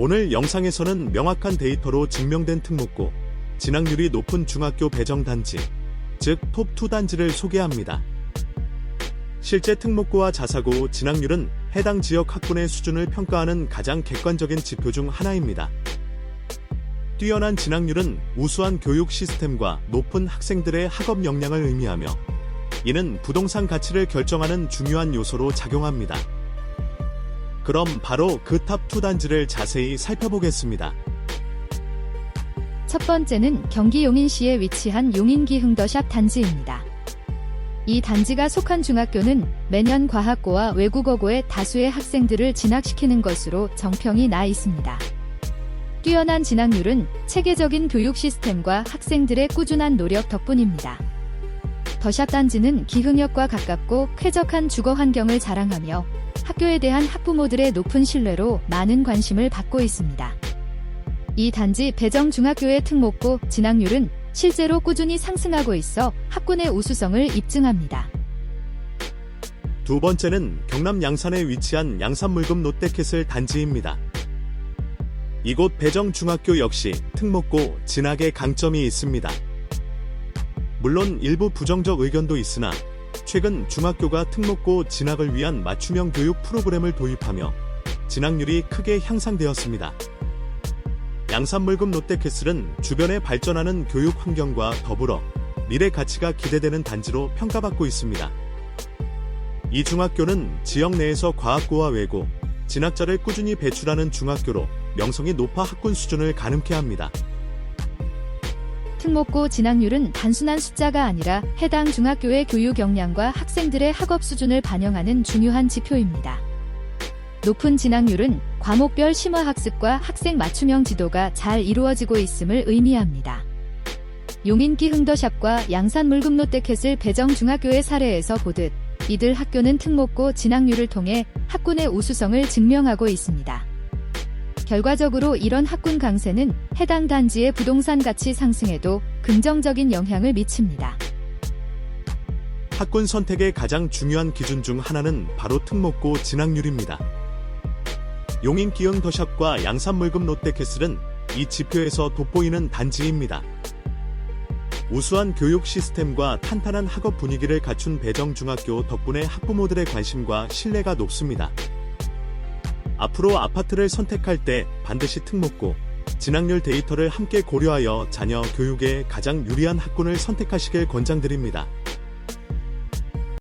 오늘 영상에서는 명확한 데이터로 증명된 특목고, 진학률이 높은 중학교 배정 단지, 즉 톱2 단지를 소개합니다. 실제 특목고와 자사고 진학률은 해당 지역 학군의 수준을 평가하는 가장 객관적인 지표 중 하나입니다. 뛰어난 진학률은 우수한 교육 시스템과 높은 학생들의 학업 역량을 의미하며 이는 부동산 가치를 결정하는 중요한 요소로 작용합니다. 그럼 바로 그 탑2 단지를 자세히 살펴보겠습니다. 첫 번째는 경기 용인시에 위치한 용인기 흥더샵 단지입니다. 이 단지가 속한 중학교는 매년 과학고와 외국어고의 다수의 학생들을 진학시키는 것으로 정평이 나 있습니다. 뛰어난 진학률은 체계적인 교육 시스템과 학생들의 꾸준한 노력 덕분입니다. 더샵 단지는 기흥역과 가깝고 쾌적한 주거 환경을 자랑하며 학교에 대한 학부모들의 높은 신뢰로 많은 관심을 받고 있습니다. 이 단지 배정 중학교의 특목고 진학률은 실제로 꾸준히 상승하고 있어 학군의 우수성을 입증합니다. 두 번째는 경남 양산에 위치한 양산물금 롯데캐슬 단지입니다. 이곳 배정중학교 역시 특목고 진학의 강점이 있습니다. 물론 일부 부정적 의견도 있으나 최근 중학교가 특목고 진학을 위한 맞춤형 교육 프로그램을 도입하며 진학률이 크게 향상되었습니다. 양산물금 롯데캐슬은 주변에 발전하는 교육 환경과 더불어 미래 가치가 기대되는 단지로 평가받고 있습니다. 이 중학교는 지역 내에서 과학고와 외고, 진학자를 꾸준히 배출하는 중학교로 명성이 높아 학군 수준을 가늠케 합니다. 특목고 진학률은 단순한 숫자가 아니라 해당 중학교의 교육 역량과 학생들의 학업 수준을 반영하는 중요한 지표입니다. 높은 진학률은 과목별 심화 학습과 학생 맞춤형 지도가 잘 이루어지고 있음을 의미합니다. 용인기 흥더샵과 양산 물금 롯데캐슬 배정 중학교의 사례에서 보듯 이들 학교는 특목고 진학률을 통해 학군의 우수성을 증명하고 있습니다. 결과적으로 이런 학군 강세는 해당 단지의 부동산 가치 상승에도 긍정적인 영향을 미칩니다. 학군 선택의 가장 중요한 기준 중 하나는 바로 특목고 진학률입니다. 용인 기흥 더샵과 양산물금 롯데캐슬은 이 지표에서 돋보이는 단지입니다. 우수한 교육 시스템과 탄탄한 학업 분위기를 갖춘 배정 중학교 덕분에 학부모들의 관심과 신뢰가 높습니다. 앞으로 아파트를 선택할 때 반드시 특목고, 진학률 데이터를 함께 고려하여 자녀 교육에 가장 유리한 학군을 선택하시길 권장드립니다.